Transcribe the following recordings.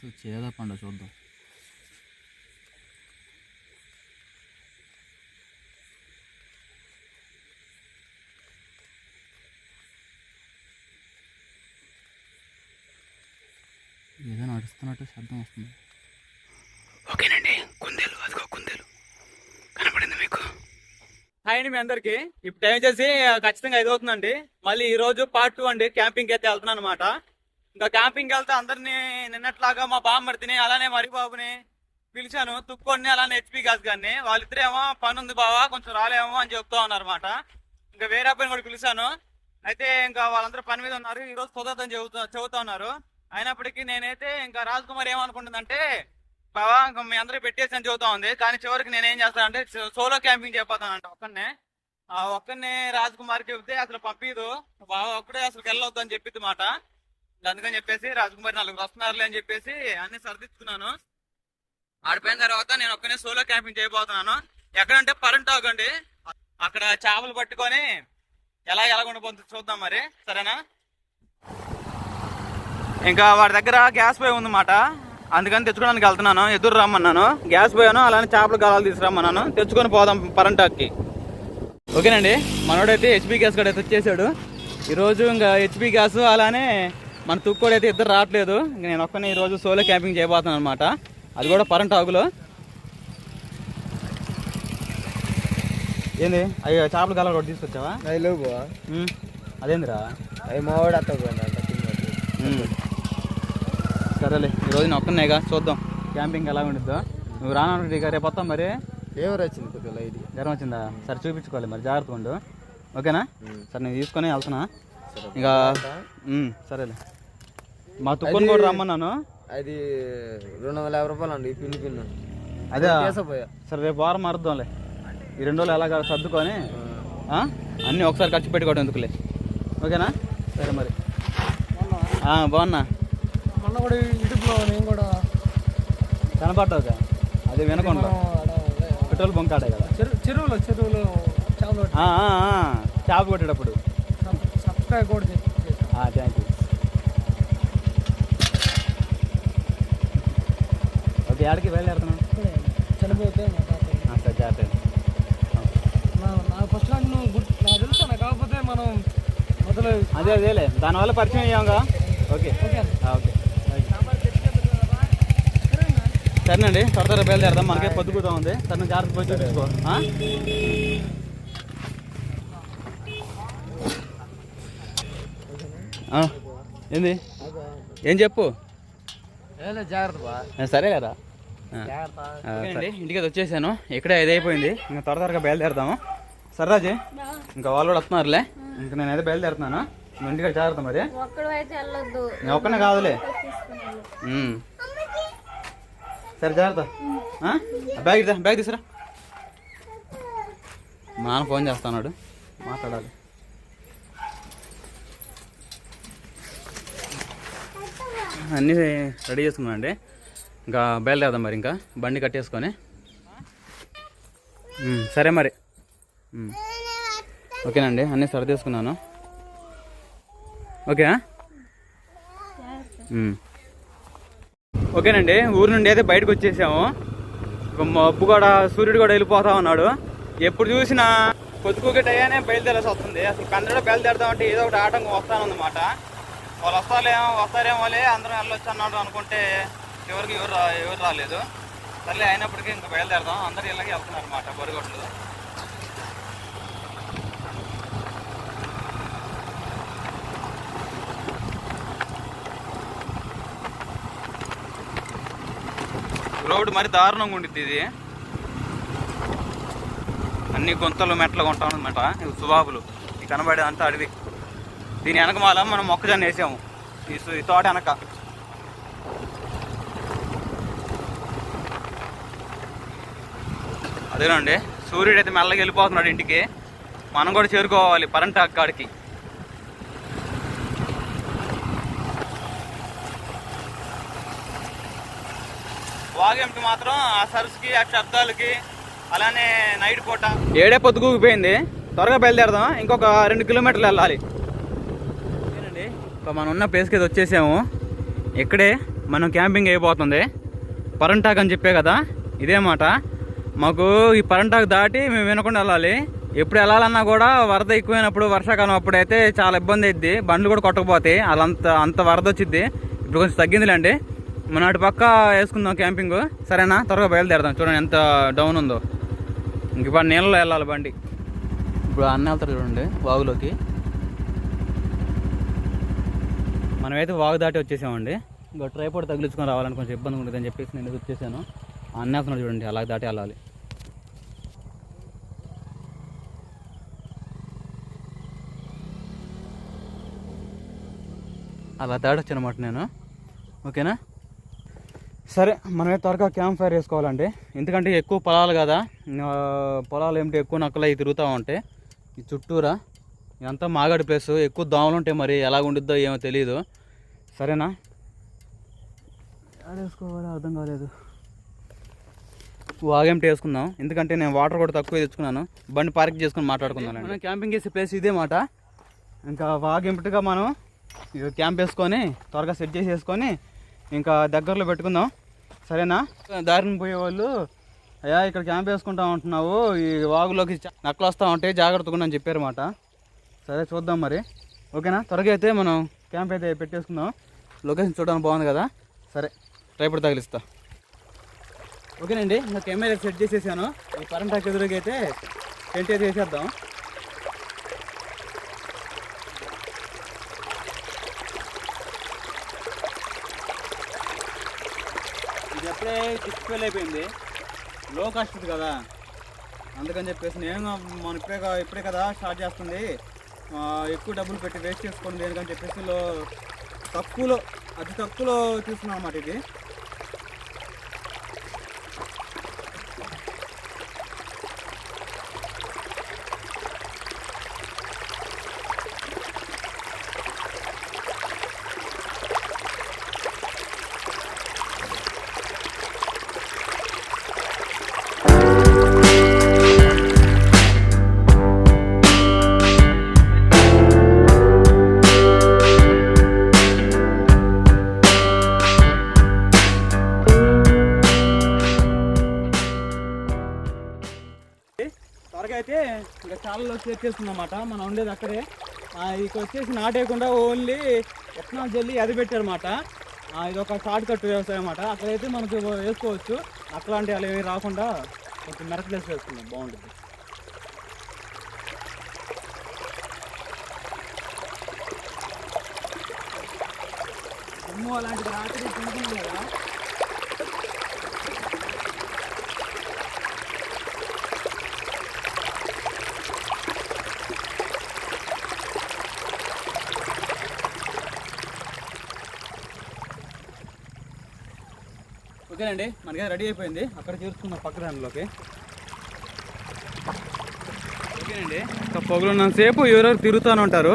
అసలు చేదా పండు చూద్దాం. ఏదో నడుస్తున్నట్టు శబ్దం వస్తుంది. ఓకేనండి కుందేలు అదిగో కుందేలు. కనపడింది మీకు? హాయ్ అండి మీ అందరికి. ఇప్పుడు టైం వచ్చేసి ఖచ్చితంగా ఐదు అవుతుందండి మళ్ళీ ఈ రోజు పార్ట్ టూ అండి. క్యాంపింగ్ అయితే వెళ్తున్నాను అనమాట ఇంకా క్యాంపింగ్ వెళ్తే అందరినీ నిన్నట్లాగా మా బామ్మర్తిని అలానే మరిబాబుని పిలిచాను. తుక్కోడిని అలానే హెచ్పి గాస్ గారిని. వాళ్ళిద్దరేమో పని ఉంది బావా కొంచెం రాలేమో అని చెప్తా ఉన్నారు అనమాట ఇంకా వేరే అబ్బాయిని కూడా పిలిచాను. అయితే ఇంకా వాళ్ళందరూ పని మీద ఉన్నారు. ఈరోజు కుదరదని చెబుతా చెబుతా ఉన్నారు. అయినప్పటికీ నేనైతే ఇంకా రాజ్ కుమార్ ఏమనుకుంటుందంటే బావా ఇంకా మీ అందరూ పెట్టేసి అని చెబుతా ఉంది. కానీ చివరికి నేనేం చేస్తానంటే సోలో క్యాంపింగ్ చెప్పాతానంట ఒక్కనే ఆ ఒక్కనే రాజ్ కుమార్ చెబితే అసలు పంపిదు బావా ఒక్కడే అసలు వెళ్ళొద్దు అని చెప్పింది మాట. అందుకని చెప్పేసి రాజకుమారి నాలుగు నలుగురు వస్తున్నారులే అని చెప్పేసి అన్ని సర్దిచ్చుకున్నాను. ఆడిపోయిన తర్వాత నేను ఒక్కనే సోలో క్యాంపింగ్ చేయబోతున్నాను. ఎక్కడంటే పరంట్ అండి. అక్కడ చేపలు పట్టుకొని ఎలా ఎలా ఉండబోతుంది చూద్దాం మరి. సరేనా? ఇంకా వాడి దగ్గర గ్యాస్ పోయి ఉందన్నమాట. అందుకని తెచ్చుకోవడానికి వెళ్తున్నాను. ఎదురు రమ్మన్నాను. గ్యాస్ పోయాను అలానే చేపలు గాలాలు తీసుకురమ్మన్నాను. తెచ్చుకొని పోదాం పరంటాక్కి ఓకేనండి. మనోడైతే హెచ్పి గ్యాస్ కూడా అయితే ఈరోజు ఇంకా హెచ్పి గ్యాస్ అలానే మన తుక్కోడు అయితే ఇద్దరు రావట్లేదు. ఇంక నేను ఒక్కనే ఈరోజు సోలో క్యాంపింగ్ చేయబోతున్నాను అనమాట అది కూడా పరంటాకులో ఏంది? అయ్యో చేపల గాలాలు కూడా తీసుకొచ్చావా? అవి లేవు అదేందిరా? అవి మావాడు ఉమ్. సరేలే ఈరోజు నేను ఒక్కనేగా చూద్దాం. క్యాంపింగ్ ఎలా ఉండిద్దో. నువ్వు రానుంటే ఇక రేపు వస్తాం మరి. ఫేవర్ వచ్చింది కొద్దిగా లైట్. జ్వరం వచ్చిందా? సరే చూపించుకోవాలి మరి జాగ్రత్తగా ఉండు. ఓకేనా? సరే నేను తీసుకొని వెళ్తున్నా. ఇక సరేలే. మా తుక్కుని కూడా రమ్మన్నాను? అది రెండు వందల యాభై రూపాయలు అండి పిన్ని పిన్ను. అదే. సరే రేపు వారం మారుద్దాంలే. ఈ రెండు రోజులు ఎలాగ సర్దుకొని ఆ? అన్నీ ఒకసారి ఖర్చు పెట్టుకోవడం ఎందుకులే? ఓకేనా? సరే మరి. బాగున్నా. మొన్న కూడా యూట్యూబ్లో నేను కూడా అదే వినకుండా. పెట్రోల్ బంక్ ఆడే కదా? చెరువులో చెరువులో చేపలు ఆ, ఆ, ఆ, చేప కొట్టేటప్పుడు. సబ్స్క్రైబ్ కూడా థ్యాంక్ యూ ఆడికి బయలుదేరుతున్నాను చనిపోతే సరే జాగ్రత్త నాకు ఫస్ట్ నాకు నాకు తెలుసు కాకపోతే మనం మొదలు అదే అదేలే. దానివల్ల పరిచయం అయ్యాంగా? ఓకే. ఓకే. సరేనండి త్వర త్వరగా బయలుదేరదాం. మనకే పొద్దుగుతా ఉంది. సరే నువ్వు జాగ్రత్త పోయి చూపించుకో. ఏంది? ఏం చెప్పు? జాగ్రత్త బా. ఆ, ఇంటికి అయితే వచ్చేసాను. ఇక్కడే అయిపోయింది. ఇంకా త్వర త్వరగా బయలుదేరదాము. సర్రాజీ ఇంకా వాళ్ళు కూడా వస్తున్నారులే. ఇంకా నేనైతే బయలుదేరుతున్నాను. ఇంటికి జాగ్రత్త మరి. నేను ఒక్కనే కాదులే. సరే జాగ్రత్త. బ్యాగ్ ఇద్దా బ్యాగ్ తీసురా. మా నాన్న ఫోన్ చేస్తున్నాడు. మాట్లాడాలి. అన్నీ రెడీ చేసుకున్నాను అండి ఇంకా బయలుదేరదాం మరి ఇంకా. బండి కట్టేసుకొని. సరే మరి. ఓకేనండి అన్నీ సరి తీసుకున్నాను ఓకే ఓకేనండి ఊరు నుండి అయితే బయటకు వచ్చేసాము. మబ్బు కూడా సూర్యుడు కూడా వెళ్ళిపోతా ఉన్నాడు. ఎప్పుడు చూసినా పొద్దుకోకే టయానే బయలుదేరాల్సి వస్తుంది. అసలు కన్నడ బయలుదేరదామంటే ఏదో ఒకటి ఆటంకం వస్తానన్నమాట. వాళ్ళు వస్తారేమో వస్తారేమో అందరం వెళ్ళొచ్చు అన్నాడు అనుకుంటే ఎవరికి ఎవరు రా ఎవరు రాలేదు. సర్లే అయినప్పటికీ ఇంకా బయలుదేరదాం. అందరు ఇళ్ళకి వెళ్తున్నారు అనమాట బరుగొట్టలు రోడ్డు మరి దారుణంగా ఉండిద్ది ఇది. అన్ని గుంతలు మెట్లు కొంటాం అనమాట ఇవి సుబాబులు. ఇవి కనబడేదంతా అడవి. దీని వెనక మాల మనం మొక్కజొన్న వేసాము. ఈ తోట వెనక. అదేనండి. సూర్యుడు అయితే మెల్లగా వెళ్ళిపోతున్నాడు ఇంటికి. మనం కూడా చేరుకోవాలి పరంట కాడికి వాగేమిటి మాత్రం ఆ సరుసుకి ఆ శబ్దాలకి అలానే నైట్ పూట. ఏడే పొద్దుకూగిపోయింది త్వరగా బయలుదేరదాం. ఇంకొక రెండు కిలోమీటర్లు వెళ్ళాలి. ఓకేనండి ఇంకా మనం ఉన్న ప్లేస్కి అయితే వచ్చేసాము. ఇక్కడే మనం క్యాంపింగ్ అయిపోతుంది. పరంటాక్ అని చెప్పే కదా ఇదే మాట. మాకు ఈ పరంటాకు దాటి మేము వినకుండా వెళ్ళాలి. ఎప్పుడు వెళ్ళాలన్నా కూడా వరద ఎక్కువైనప్పుడు వర్షాకాలం అప్పుడైతే చాలా ఇబ్బంది అయింది బండ్లు కూడా కొట్టకపోతాయి అదంత అంత వరద వచ్చింది ఇప్పుడు కొంచెం తగ్గిందిలేండి. మన అటు పక్క వేసుకుందాం క్యాంపింగ్. సరేనా? త్వరగా బయలుదేరదాం. చూడండి ఎంత డౌన్ ఉందో. ఇంక ఇప్పుడు నీళ్ళలో వెళ్ళాలి బండి. ఇప్పుడు అన్న వెళ్తారు చూడండి వాగులోకి. మనమైతే వాగు దాటి వచ్చేసామండి. ఇంకా ట్రైపోర్ట్ తగిలించుకొని రావాలని కొంచెం ఇబ్బంది ఉంటుంది చెప్పేసి నేను వచ్చేసాను. అన్నేస్తున్నాడు చూడండి అలా దాటి వెళ్ళాలి. అలా దాటి వచ్చానమాట నేను. ఓకేనా? సరే మనమైతే త్వరగా క్యాంప్ ఫైర్ వేసుకోవాలండి ఎందుకంటే ఎక్కువ పొలాలు కదా పొలాలు ఏమిటి ఎక్కువ నక్కలు అవి తిరుగుతూ ఉంటాయి ఈ చుట్టూరా ఇదంతా మాగాడి ప్లేస్ ఎక్కువ దోమలు ఉంటాయి మరి ఎలా ఉండిద్దో ఏమో తెలియదు సరేనా? వేసుకోవాలో అర్థం కాలేదు. వాగేమిటి వేసుకుందాం? ఎందుకంటే నేను వాటర్ కూడా తక్కువ తెచ్చుకున్నాను. బండి పార్క్ చేసుకుని మాట్లాడుకుందాం మనం క్యాంపింగ్ చేసే ప్లేస్ ఇదే మాట. ఇంకా వాగేమిటిగా మనం క్యాంప్ వేసుకొని త్వరగా సెట్ చేసేసుకొని ఇంకా దగ్గరలో పెట్టుకుందాం. సరేనా? దారిని పోయే వాళ్ళు అయ్యా ఇక్కడ క్యాంప్ వేసుకుంటా ఉంటున్నావు ఈ వాగులోకి నక్కలు వస్తూ ఉంటాయి జాగ్రత్తగా అని చెప్పారు సరే చూద్దాం మరి. ఓకేనా? త్వరగా అయితే మనం క్యాంప్ అయితే పెట్టేసుకుందాం. లొకేషన్ చూడడానికి బాగుంది కదా? సరే రేపటి తగిలిస్తా ఓకేనండి ఇంకా కెమెరా సెట్ చేసేసాను. ఈ కరెంట్ ఎదురుగా అయితే టెంట్ అయితే వేసేద్దాం. ఇది ఎప్పుడే సిక్స్ ఫెయిల్ అయిపోయింది. లో కాస్ట్ ఇది కదా. అందుకని చెప్పేసి నేను మన ఇప్పుడే కా- ఇప్పుడే కదా స్టార్ట్ చేస్తుంది. ఎక్కువ డబ్బులు పెట్టి వేస్ట్ చేసుకోండి దేనికని చెప్పేసి లో తక్కువలో అతి తక్కువలో తీసుకున్నాం అన్నమాట ఇది. చాలా మనం ఉండేది అక్కడే. ఆ, ఇక వచ్చేసి నాటేయకుండా ఓన్లీ ఎట్నాల్ జల్లి అది పెట్టారన్నమాట. ఇది ఒక షార్ట్ కట్ వ్యవసాయం అన్నమాట. అక్కడైతే మనకు వేసుకోవచ్చు. అట్లాంటి అలా ఏమీ రాకుండా కొంచెం మెరకలేసి వేసుకుందాం. బాగుంటుంది. దుమ్ము అలాంటిది రాత్రి తింటున్నాం కదా. ఓకేనండి మనకి రెడీ అయిపోయింది. అక్కడ చేరుకున్నాం పక్క దానిలోకి. ఓకేనండి. ఇంకా పొగలున్నంతసేపు ఎవరెవరు తిరుగుతూనే ఉంటారు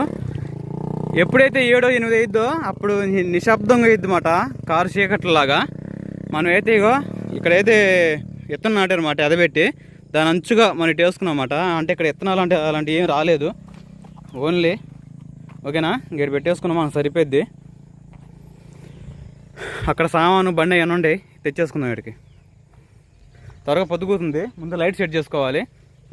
ఎప్పుడైతే ఏడో ఎనిమిది అయిద్దో అప్పుడు నిశ్శబ్దంగా అయిద్దమాట. కారు చీకట్లలాగా. మనం అయితే ఇగో ఇక్కడైతే విత్తనం నాటారన్నమాట ఎదబెట్టి దాని అంచుగా మనం ఇటు అంటే ఇక్కడ విత్తనాలు అంటే అలాంటివి ఏం రాలేదు. ఓన్లీ ఓకేనా? ఇక్కడ పెట్టేసుకున్నాం మనకు సరిపోద్ది అక్కడ సామాను బండి అవన్నీ ఉండే తెచ్చేసుకుందాం ఇక్కడికి. త్వరగా పొద్దుగుతుంది. ముందు లైట్ సెట్ చేసుకోవాలి.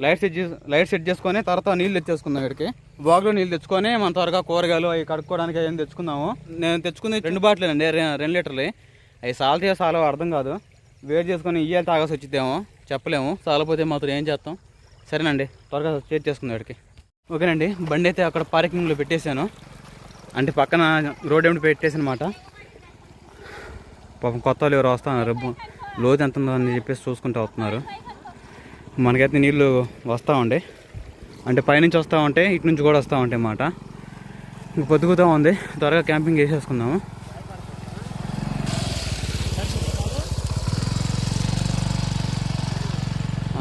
లైట్ సెట్ చేసి లైట్ సెట్ చేసుకొని తర్వాత నీళ్ళు తెచ్చేసుకుందాం ఇక్కడికి. బాగులో నీళ్ళు తెచ్చుకొని మనం త్వరగా కూరగాయలు అవి కడుక్కోవడానికి ఏం తెచ్చుకుందాము. నేను తెచ్చుకుంది రెండు బాటిల్ అండి రెండు లీటర్లు అవి సాల్తీ సాలో అర్థం కాదు. వేడి చేసుకొని ఇయ్యాలి తాగాల్సి వచ్చిద్దేమో. చెప్పలేము. చాలపోతే మాత్రం ఏం చేస్తాం? సరేనండి త్వరగా చేతి చేసుకుందాం ఇక్కడికి. ఓకేనండి బండి అయితే అక్కడ పార్కింగ్లో పెట్టేశాను. అంటే పక్కన రోడ్ ఏమిటి పెట్టేసానమాట పాపం కొత్త వాళ్ళు ఎవరు వస్తున్నారు. లోతు ఎంత ఉందో అని చెప్పేసి చూసుకుంటూ వస్తున్నారు. మనకైతే నీళ్ళు వస్తూ ఉండే. అంటే పైనుంచి వస్తూ ఉంటే ఇటు నుంచి కూడా వస్తూ ఉంటాయి అన్నమాట ఇంక పొద్దుగుతూ ఉంది. త్వరగా క్యాంపింగ్ చేసేసుకుందాము.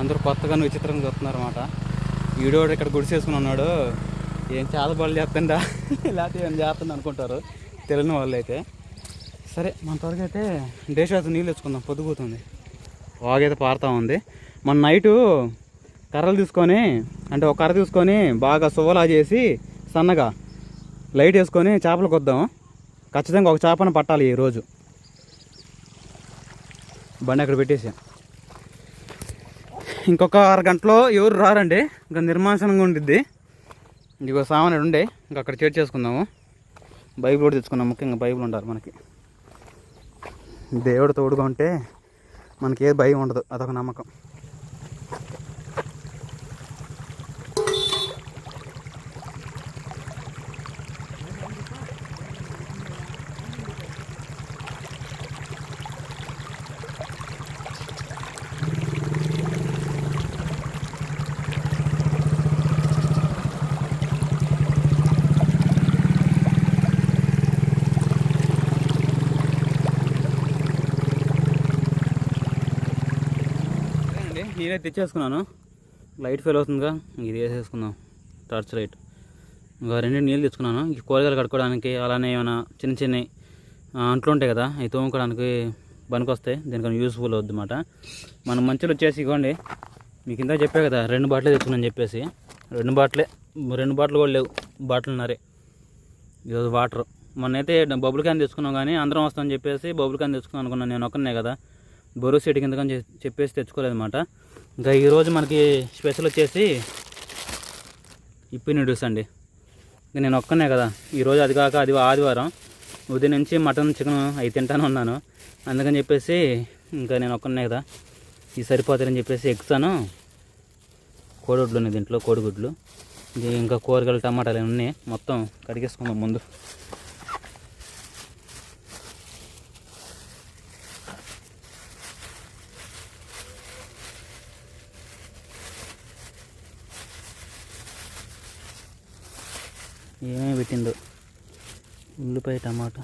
అందరూ కొత్తగానే విచిత్రంగా చూస్తున్నారు అన్నమాట ఈడోడు ఇక్కడ గుడిసేసుకుని ఉన్నాడు. ఏం చాలా బళ్ళు చేస్తుందా లేకపోతే ఏం చేస్తుంది అనుకుంటారు తెలియని వాళ్ళు అయితే సరే మన త్వరగా అయితే డేషాస్ నీళ్ళు తెచ్చుకుందాం. పొద్దుగుతుంది వాగైతే పారుతూ ఉంది. మన నైటు కర్రలు తీసుకొని అంటే ఒక కర్ర తీసుకొని బాగా సువ్వలా చేసి సన్నగా లైట్ వేసుకొని చేపలు కొద్దాం. ఖచ్చితంగా ఒక చేపను పట్టాలి ఈరోజు బండి అక్కడ పెట్టేసాం. ఇంకొక అరగంటలో ఎవరు రారండి? ఇంకా నిర్మాంసనంగా ఉండిద్ది. ఇంకొక సామాన్ ఉండే. ఇంకా అక్కడ చేర్చేసుకుందాము. బైబిల్ కూడా తెచ్చుకున్నాం ముఖ్యంగా బైబిల్ ఉండాలి మనకి. దేవుడు తోడుగా ఉంటే మనకి ఏ భయం ఉండదు. అదొక నమ్మకం అండి నేనే తెచ్చేసుకున్నాను. లైట్ ఫెయిల్ అవుతుందిగా ఇది వేసేసుకుందాం. Torch light. ఇంకా రెండు నీళ్ళు తెచ్చుకున్నాను. ఈ కూరగాయలు కట్టుకోవడానికి అలానే ఏమైనా చిన్న చిన్న అంట్లు ఉంటాయి కదా అవి తోముకోవడానికి పనికొస్తాయి. దీనికన్నా యూస్ఫుల్ అవుతుందన్నమాట మనం మంచిలో వచ్చేసి ఇవ్వండి మీకు ఇందా చెప్పే కదా రెండు బాటిలే తెచ్చుకున్నాను చెప్పేసి. రెండు బాటిలే రెండు బాటిల్ కూడా లేవు. బాటిల్న్నరే ఈరోజు వాటర్. మొన్నైతే బబుల్ క్యాన్ తెచ్చుకున్నాం కానీ అందరం వస్తామని చెప్పేసి బబుల్ క్యాన్ తెచ్చుకున్నాను అనుకున్నాను నేను ఒక్కనే కదా. బరువు సెట్ కిందకని చెప్పేసి తెచ్చుకోలేదు అన్నమాట ఇంకా ఈరోజు మనకి స్పెషల్ వచ్చేసి ఇప్పి నూడిల్స్ అండి. ఇంకా నేను ఒక్కనే కదా. ఈరోజు అది కాక అది ఆదివారం. ఉదయం నుంచి మటన్ చికెన్ అవి తింటానే ఉన్నాను. అందుకని చెప్పేసి ఇంకా నేను ఒక్కనే కదా. ఇది సరిపోతారని చెప్పేసి ఎక్కుతాను కోడిగుడ్లు ఉన్నాయి దీంట్లో కోడిగుడ్లు. ఇది ఇంకా కూరగాయలు టమాటాలు ఉన్నాయి మొత్తం కడిగేసుకుందాం ముందు. ఏమేమి పెట్టిందో ఉల్లిపాయ టమాటా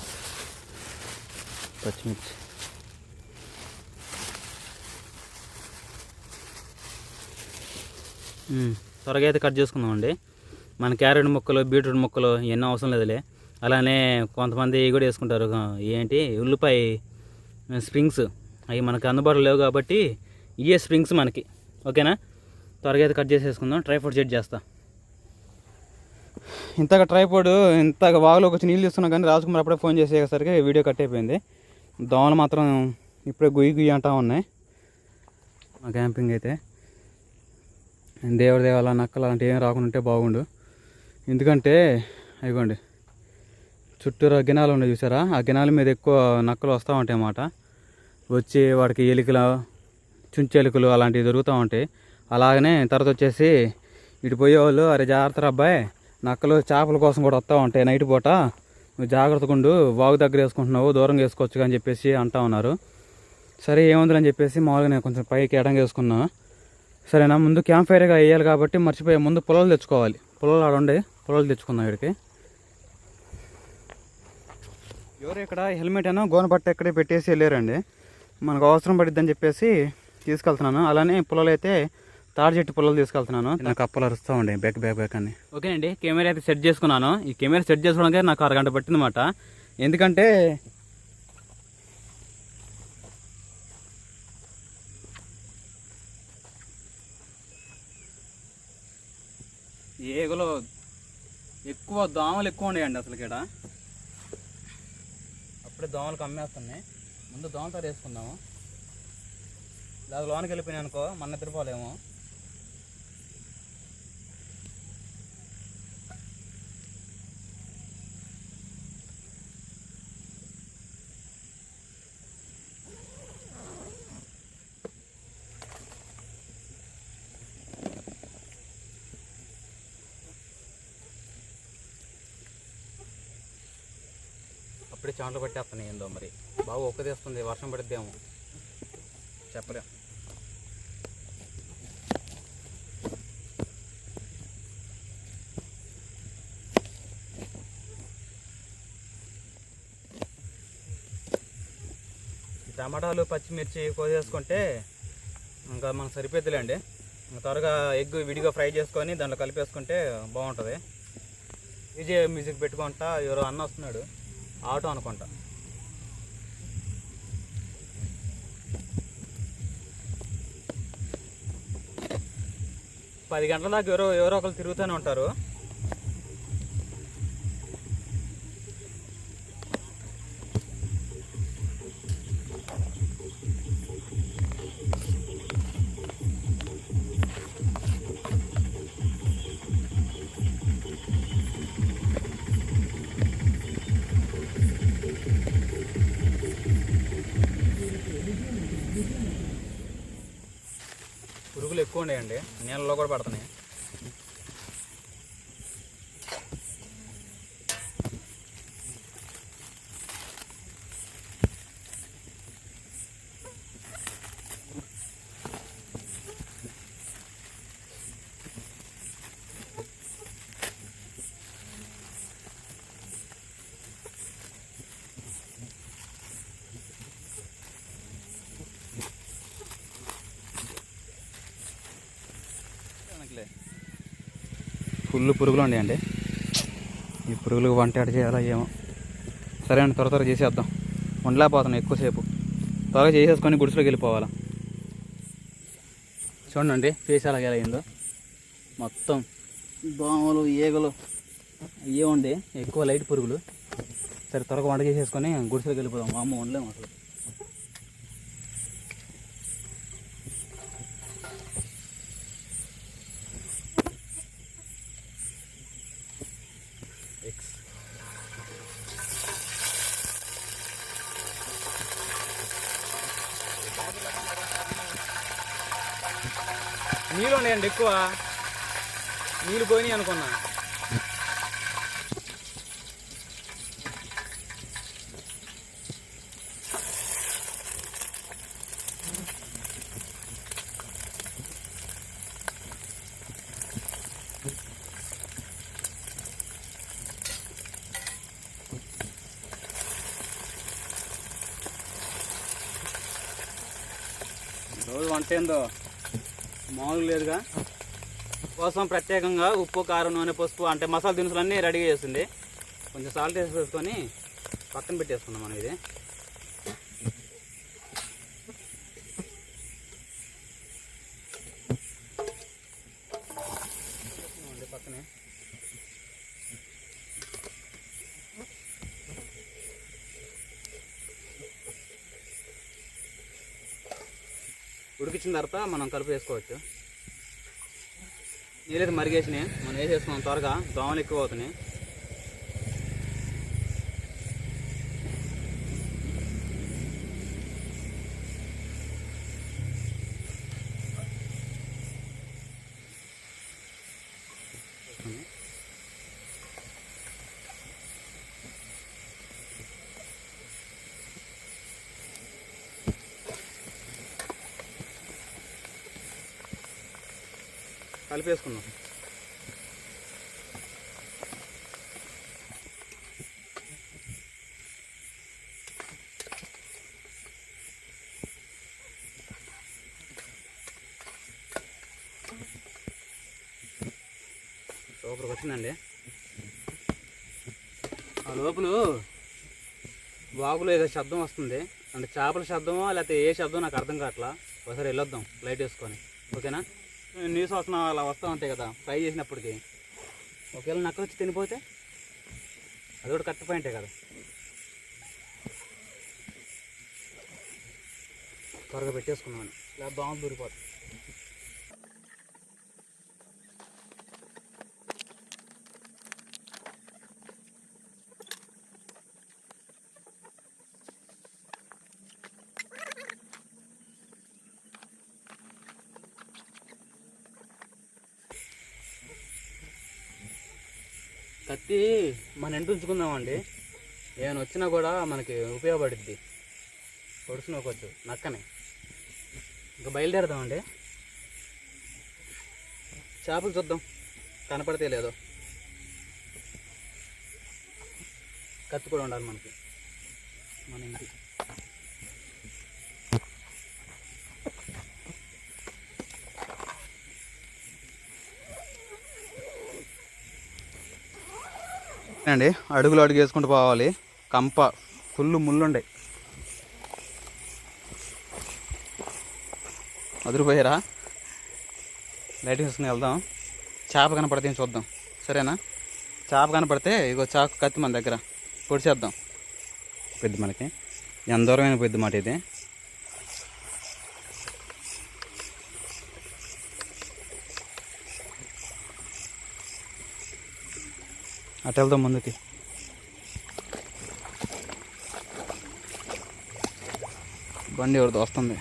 పచ్చిమిర్చి. త్వరగా అయితే కట్ చేసుకుందామండి. మన క్యారెట్ ముక్కలు బీట్రూట్ ముక్కలు ఎన్నో అవసరం లేదులే. అలానే కొంతమంది కూడా వేసుకుంటారు. ఏంటి? ఉల్లిపాయ స్ప్రింగ్స్. అవి మనకు అందుబాటులో లేవు కాబట్టి ఇవే స్ప్రింగ్స్ మనకి. ఓకేనా? త్వరగా అయితే కట్ చేసేసుకుందాం. ట్రై ఫుడ్ సెట్ చేస్తా. ఇంతగా ట్రైపోడ్ ఇంతగా వాగులోకి వచ్చి నీళ్ళు ఇస్తున్నా కానీ రాజకుమార్ అప్పుడే ఫోన్ చేసేసరికి వీడియో కట్ అయిపోయింది. దోమలు మాత్రం ఇప్పుడే గుయ్యి గుయ్యి అంటా ఉన్నాయి. మా క్యాంపింగ్ అయితే. దేవుడి దేవాల నక్కలు అలాంటివి ఏం రాకుండా ఉంటే బాగుండు. ఎందుకంటే అయిపోండి చుట్టూరా గినాలు ఉన్నాయి చూసారా? ఆ గినాల మీద ఎక్కువ నక్కలు వస్తూ ఉంటాయి అన్నమాట. వచ్చి వాడికి ఎలుకలు చుంచెలుకలు అలాంటివి దొరుకుతూ ఉంటాయి. అలాగనే తర్వాత వచ్చేసి ఇటు పోయేవాళ్ళు అరే జాగ్రత్త అబ్బాయి నక్కలు చేపల కోసం కూడా వస్తూ ఉంటాయి నైట్ పూట. నువ్వు జాగ్రత్తగా ఉండు వాగు దగ్గర వేసుకుంటున్నావు దూరంగా వేసుకోవచ్చు అని చెప్పేసి అంటా ఉన్నారు. సరే ఏముందని చెప్పేసి మామూలుగా నేను కొంచెం పైకి ఎడంగా వేసుకున్నా. సరేనా ముందు క్యాంప్ ఫైర్గా వేయాలి కాబట్టి మర్చిపోయే ముందు పొలాలు తెచ్చుకోవాలి. పొలాలు ఆడండి పొలాలు తెచ్చుకుందాం ఇక్కడికి. ఎవరు ఇక్కడ? హెల్మెట్ అయినా గోన ఎక్కడే పెట్టేసి వెళ్ళారండి. మనకు అవసరం పడిద్దని చెప్పేసి తీసుకెళ్తున్నాను. అలానే పొలాలు అయితే తాడి చెట్టు పొలాలు తీసుకెళ్తున్నాను. నాకు అప్పలు అరుస్తూ ఉండే బ్యాక్ బ్యాక్ బ్యాక్ అని. ఓకేనండి కెమెరా అయితే సెట్ చేసుకున్నాను. ఈ కెమెరా సెట్ చేసుకోవడానికి నాకు అరగంట పట్టిందన్నమాట. ఎందుకంటే ఏగులో ఎక్కువ దోమలు ఎక్కువ ఉండేయండి అసలు ఇక్కడ. అప్పుడే దోమలు కమ్మేస్తున్నాయి. ముందు దోమతో వేసుకుందాము లేదా లోనికి వెళ్ళిపోయినాయి అనుకో మన నిద్రపోలేము అప్పుడే పట్టేస్తున్నాయి ఏందో మరి. బాగా ఒక్కదేస్తుంది వర్షం పడిద్దేమో. చెప్పలేం. టమాటాలు పచ్చిమిర్చి కోసేసుకుంటే ఇంకా మనకు సరిపోద్దులేండి. ఇంకా త్వరగా ఎగ్ విడిగా ఫ్రై చేసుకొని దాంట్లో కలిపేసుకుంటే బాగుంటుంది. విజయ్ మ్యూజిక్ పెట్టుకుంటా ఎవరో అన్న వస్తున్నాడు. ఆటో అనుకుంటా. పది గంటల దాకా ఎవరో ఎవరో ఒకరు తిరుగుతూనే ఉంటారు. పెట్టుకోండి అండి. నీళ్ళలో కూడా పడుతున్నాయి ఫుల్ పురుగులు ఉన్నాయండి. ఈ పురుగులకు వంట ఎట చేయాలా ఏమో. సరే అండి త్వర త్వర చేసేద్దాం. ఉండలేకపోతున్నాం ఎక్కువసేపు. త్వరగా చేసేసుకొని గుడిసెలోకి వెళ్ళిపోవాలా. చూడండి ఫేస్ అలాగే ఎలా అయిందో. మొత్తం దోమలు ఈగలు ఇవే ఉండి ఎక్కువ లైట్ పురుగులు. సరే త్వరగా వంట చేసేసుకొని గుడిసెలోకి వెళ్ళిపోదాం. మా అమ్మ ఉండలేము అసలు ఎక్స్ నీళ్ళు ఉన్నాయండి ఎక్కువ నీళ్ళు పోయినాయి అనుకున్నా. రోజు వంట ఏందో? మామూలు లేదుగా. కోసం ప్రత్యేకంగా ఉప్పు కారం నూనె పసుపు అంటే మసాలా దినుసులు అన్నీ రెడీగా చేసింది. కొంచెం సాల్ట్ వేసేసుకొని పక్కన పెట్టేసుకున్నాం మనం ఇది ఉంది పక్కనే వచ్చిన తర్వాత మనం కలుపు వేసుకోవచ్చు. నీళ్ళైతే మరిగేసినాయి. మనం వేసేసుకున్నాం త్వరగా. దోమలు ఎక్కువ అవుతున్నాయి. కలిపేసుకుందాం. సూపర్గా వచ్చిందండి. ఆ లోపల వాగులో ఏదో శబ్దం వస్తుంది. అంటే చేపల శబ్దమో లేకపోతే ఏ శబ్దం నాకు అర్థం కావట్లా. ఒకసారి వెళ్ళొద్దాం లైట్ వేసుకొని. ఓకేనా? న్యూస్ వస్తున్నా అలా వస్తూ ఉంటాయి కదా ఫ్రై చేసినప్పటికి. ఒకవేళ నక్క వచ్చి తినిపోతే అది కూడా కరెక్ట్ పాయింటే కదా. త్వరగా పెట్టేసుకున్నాను ఇలా దోమలు కత్తి మన ఇంటి ఉంచుకుందామండి. ఏమైనా వచ్చినా కూడా మనకి ఉపయోగపడుద్ది. పొడుసు నొక్కొచ్చు నక్కనే. ఇంకా బయలుదేరదామండి. చేపలు చూద్దాం. కనపడితే లేదో. కత్తి కూడా ఉండాలి మనకి మన ఇంటికి అండి అడుగులు అడుగు వేసుకుంటూ పోవాలి. కంప ఫుల్ ముళ్ళుండే. అదిరిపోయారా? లైట్ వేసుకుని వెళ్దాం. చేప కనపడితే చూద్దాం. సరేనా? చేప కనపడితే ఇగో చాకు కత్తి మన దగ్గర. పొడిచేద్దాం. పెద్ద మనకి. ఎంత దూరమైన పెద్ద మాట ఇది. అటు వెళ్దాం ముందుకి. బండి ఎవరితో వస్తుంది.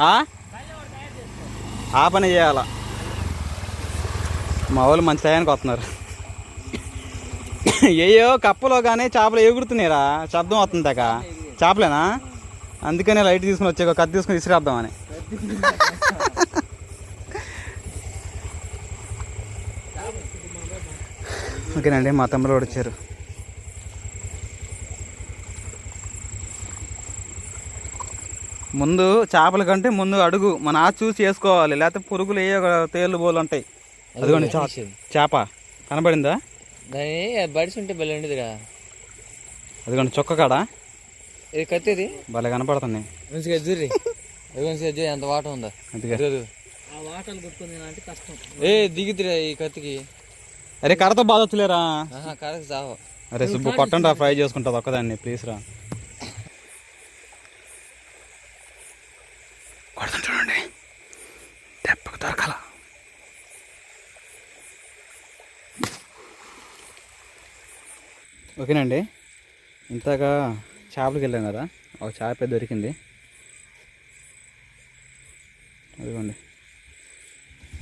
ఆ? పని చేయాల? మా వాళ్ళు మంచి టయానికి వస్తున్నారు. ఏయో కప్పలో కానీ చేపలు ఎగురుతున్నాయిరా శబ్దం వస్తుందాక చేపలేనా? అందుకనే లైట్ తీసుకుని వచ్చే కత్తి తీసుకుని విసిరేద్దామని. ఓకేనండి మా తమ్ముడు కూడా వచ్చారు. ముందు చేపల కంటే ముందు అడుగు మన ఆ చూసి వేసుకోవాలి లేకపోతే పురుగులు ఏ తేళ్ళు బోలు ఉంటాయి. అదిగోండి చేప కనబడిందా? దాని బడిసి ఉంటే బలి ఉండేదిరా. అదిగోండి చొక్క కాడ. ఇది కత్తేది? భలే కనపడుతున్నాయి మంచిగా ఎదుర్రి. మంచిగా ఎదురు ఎంత వాట ఉందా? ఆ వాటలు కొట్టుకుంది అంటే కష్టం. ఏ దిగుతురా ఈ కత్తికి. అరే కర్రతో బాధ వచ్చలేరా కరెక్ట్ చావు. అరే సుబ్బు కొట్టండి ఫ్రై చేసుకుంటుంది ఒక్కదాన్ని ప్లీజ్ రా. కొడతాను చూడండి. దెబ్బకు దొరకాల. ఓకేనండి. ఇంతగా చేపలకి వెళ్ళాం కదా ఒక చేప దొరికింది. అదిగోండి.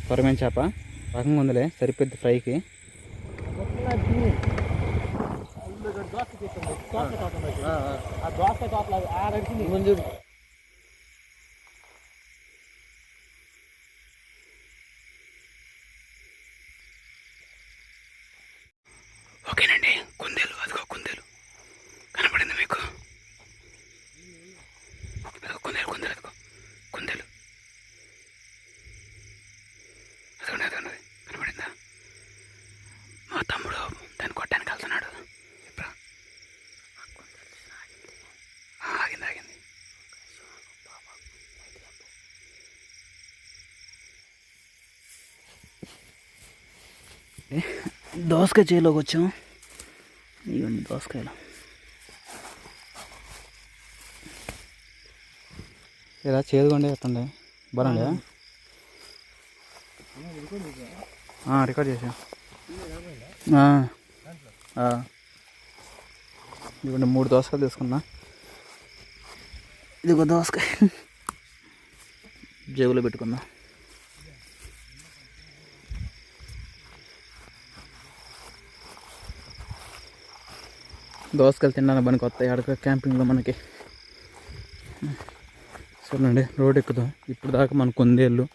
కొరమైన చేప. రకంగా ఉందిలే సరిపోద్ది ఫ్రైకి. దోస ఓకేనండి కుందేలు అదిగో కుందేలు కనపడింది మీకు అదిగో కుందేలు కుందేలు అదిగో కుందేలు అదిగోండి అదిగోండి కనపడిందా మా తమ్ముడు దాన్ని కొట్టడానికి వెళ్తున్నాడు ఇప్పుడు ఆగింది ఆగింది దోసకాయ చేలోకి వచ్చాం. ఇవన్నీ దోసకాయలు. ఇలా చేదుకోండి ఎత్తండి బాగుండే రికార్డ్ చేసా. ఇదిగోండి మూడు దోసకాయలు తీసుకున్నా. ఇది ఒక దోసకాయ. జేబులో పెట్టుకుందాం దోసకాయలు తినడానికి పనికి వస్తాయి. అక్కడ క్యాంపింగ్లో మనకి. చూడండి రోడ్ ఎక్కుదాం. ఇప్పుడు దాకా మన కొందేళ్ళు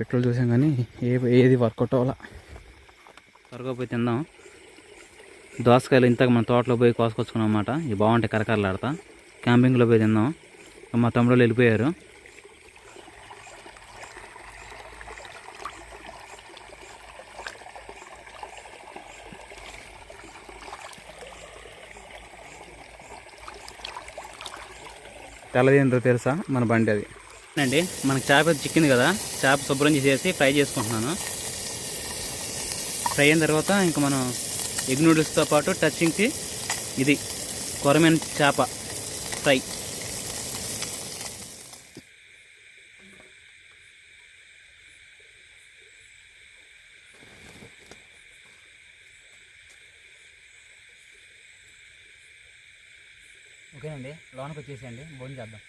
పెట్రోల్ చూసాం కానీ ఏ ఏది వర్కౌట్ అవ్వాలా. త్వరగా పోయి తిందాం. దోసకాయలు ఇంతకు మన తోటలో పోయి కోసుకొచ్చుకున్నాం అన్నమాట. ఇవి బాగుంటాయి కరకరలాడతా. క్యాంపింగ్లో పోయి తిందాం. మా తమ్ముడు వెళ్ళిపోయారు. తెల్లది ఏంటో తెలుసా? మన బండి అది. అండి మనకి చేప చిక్కింది కదా చేప శుభ్రం చేసేసి ఫ్రై చేసుకుంటున్నాను. ఫ్రై అయిన తర్వాత ఇంకా మనం ఎగ్ నూడిల్స్తో పాటు టచింగ్కి ఇది కొరమైన చేప ఫ్రై ఓకేనండి లోనకి వచ్చేసేయండి భోజనం చేద్దాం.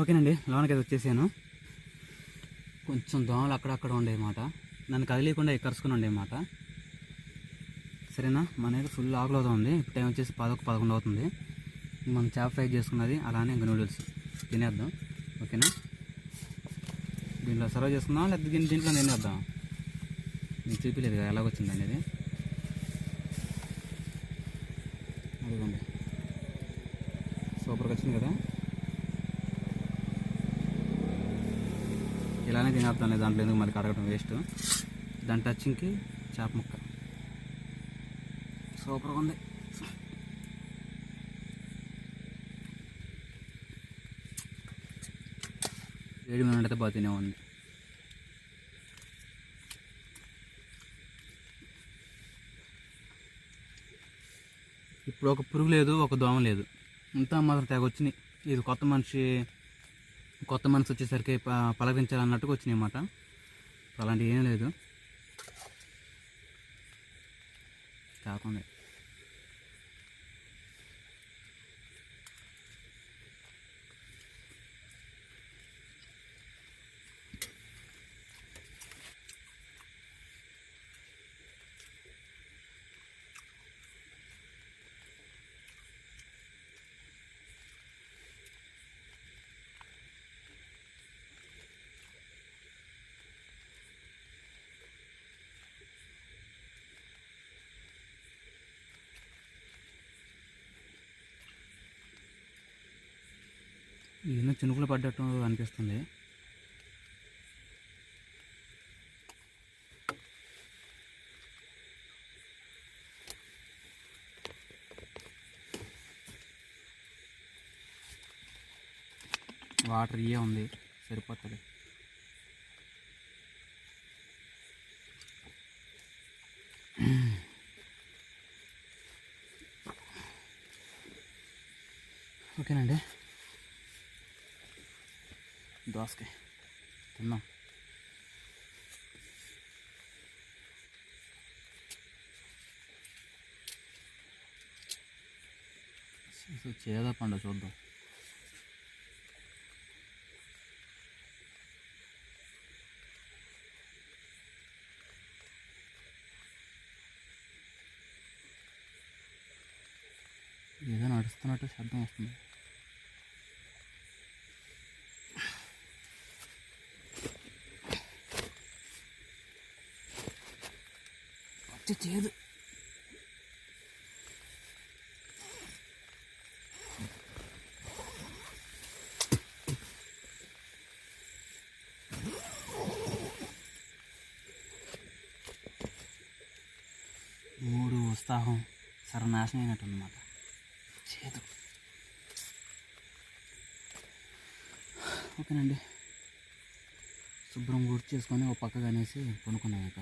ఓకేనండి లోనకి అయితే వచ్చేసాను. కొంచెం దోమలు అక్కడక్కడ ఉండేమాట. నన్ను కదిలేకుండా ఎక్కరుసుకుని ఉండేమాట. సరేనా? మనకి ఫుల్ ఆకలి అవుతుంది ఇప్పుడు టైం వచ్చేసి పదొక పదకొండు అవుతుంది. మనం చేప ఫ్రై చేసుకున్నది అలానే ఇంకా నూడిల్స్. తినేద్దాం. ఓకేనా? దీంట్లో సర్వ్ చేసుకుందాం లేకపోతే దీని దీంట్లో వద్దాం నేను చూపించలేదు కదా ఎలాగొచ్చింది అనేది? అదిగోండి. సూపర్గా వచ్చింది కదా? ఇలానే తినేద్దాం దాంట్లో ఎందుకు మళ్ళీ కడగడం వేస్ట్? దాని టచ్చింగ్కి చేప ముక్క. సూపర్గా ఉంది. ఏడు మినిట్ అయితే బాగా తినే ఉంది ఇప్పుడు ఒక పురుగు లేదు ఒక దోమ లేదు. అంతా మాత్రం తెగ వచ్చినాయి. ఇది కొత్త మనిషి కొత్త మనిషి వచ్చేసరికి పలకరించాలన్నట్టుగా వచ్చినాయి అన్నమాట. అలాంటివి ఏం లేదు. కాకుండా. ఏదో చినుకులు పడ్డట్టు అనిపిస్తుంది. వాటర్ ఇయే ఉంది సరిపోతుంది ఓకేనండి దోసకాయ తిన్నాం చేద పండు చూద్దాం ఏదో నడుస్తున్నట్టు శబ్దం వస్తుంది వచ్చి మూడు ఉత్సాహం సర్వనాశనం అయినట్టు అనమాట చేదు. ఓకేనండి. శుభ్రం గుర్తు చేసుకొని ఒక పక్కగా అనేసి కొనుక్కున్నాం ఇక.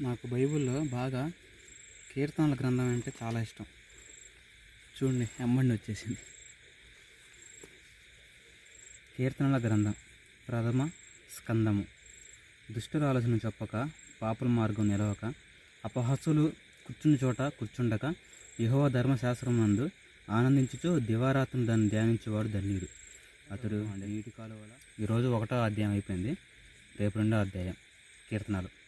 నాకు బైబిల్లో బాగా కీర్తనల గ్రంథం అంటే చాలా ఇష్టం. చూడండి ఎమ్మండి వచ్చేసింది. కీర్తనల గ్రంథం ప్రథమ స్కందము. దుష్టుల ఆలోచన చెప్పక పాపుల మార్గం నిలవక అపహసులు కూర్చుని చోట కూర్చుండక యహోవ ధర్మశాస్త్రం నందు ఆనందించుచు దివారాత్రం దాన్ని ధ్యానించేవాడు ధన్యుడు. అతడు నీటి కాలువల ఈరోజు ఒకటో అధ్యాయం అయిపోయింది. రేపు రెండో అధ్యాయం. కీర్తనలు.